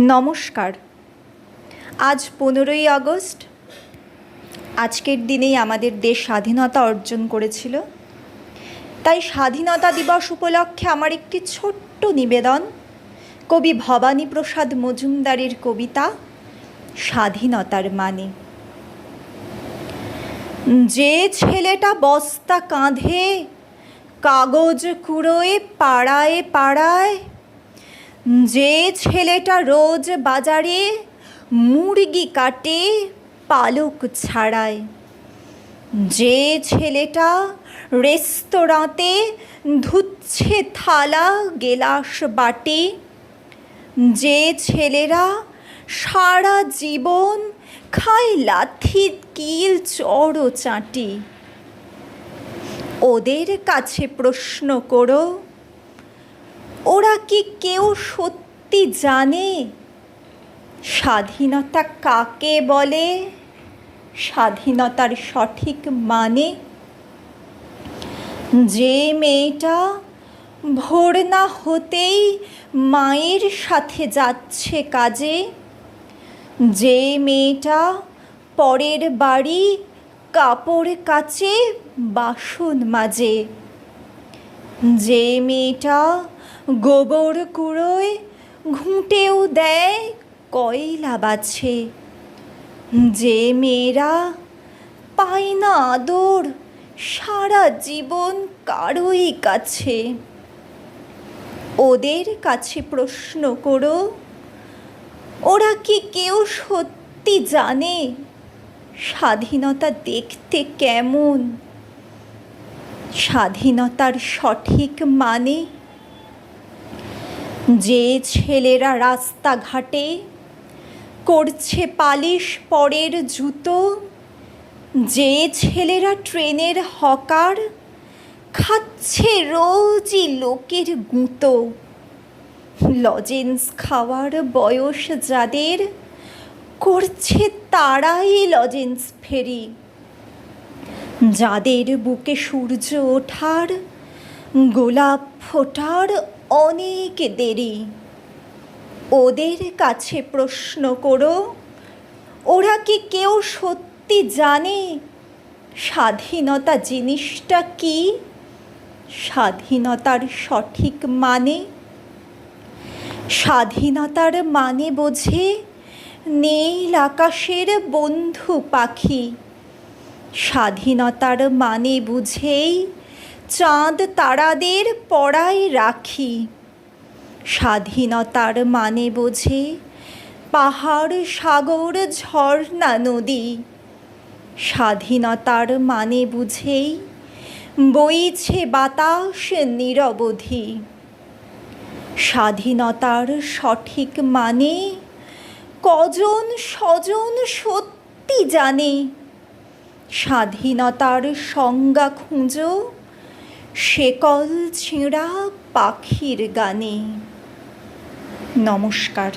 নমস্কার। আজ পনেরোই আগস্ট। আজকের দিনেই আমাদের দেশ স্বাধীনতা অর্জন করেছিল। তাই স্বাধীনতা দিবস উপলক্ষে আমার একটি ছোট্ট নিবেদন, কবি ভবানী প্রসাদ মজুমদারের কবিতা, স্বাধীনতার মানে। যে ছেলেটা বস্তা কাঁধে, কাগজ কুড়োয় পাড়ায় পাড়ায় যে ছেলেটা রোজ বাজারে মুরগি কাটে, পালক ছাড়ায়। যে ছেলেটা রেস্তোরাঁতে ধুচ্ছে থালা, গেলাস বাটি। যে ছেলেরা সারা জীবন খায় লাথি, কিল চড় চাটি। ওদের কাছে প্রশ্ন করো ওরা কি কেউ সত্যি জানে? স্বাধীনতা কাকে বলে? স্বাধীনতার সঠিক মানে? যে মেয়েটা ভোর না হতেই মায়ের সাথে যাচ্ছে কাজে, যে মেয়েটা পরের বাড়ি কাপড় কাচে বাসন মাজে, যে মেয়েটা গোবর কুড়োয়, ঘুঁটেও দেয়, কয়লা বাছে। যে মেয়েরা পায় না আদর, সারা জীবন কারোই কাছে। ওদের কাছে প্রশ্ন করো, ওরা কি কেউ সত্যি জানে? স্বাধীনতা দেখতে কেমন? স্বাধীনতার সঠিক মানে যে ছেলেরা রাস্তাঘাটে করছে পালিশ পরের জুতো, যে ছেলেরা ট্রেনের হকার খাচ্ছে রোজই লোকের গুঁতো। লজেন্স খাওয়ার বয়স যাদের, করছে তারাই লজেন্স ফেরি। যাদের বুকে সূর্য ওঠার গোলাপ ফোটার অনেক দেরি। ওদের কাছে প্রশ্ন করো, ওরা কি কেউ সত্যি জানে স্বাধীনতা জিনিসটা কি? স্বাধীনতার সঠিক মানে? স্বাধীনতার মানে বোঝে নীল আকাশের বন্ধু পাখি। স্বাধীনতার মানে বুঝেই চাঁদ তারাদের পড়ায় রাখি। স্বাধীনতার মানে বোঝে পাহাড়, সাগর, ঝর্ণা, নদী। স্বাধীনতার মানে বুঝেই বইছে বাতাস নিরবধি। স্বাধীনতার সঠিক মানে কজন স্বজন সত্যি জানে। স্বাধীনতার সংজ্ঞা খুঁজো শেকল ছেঁড়া পাখির গানে। নমস্কার।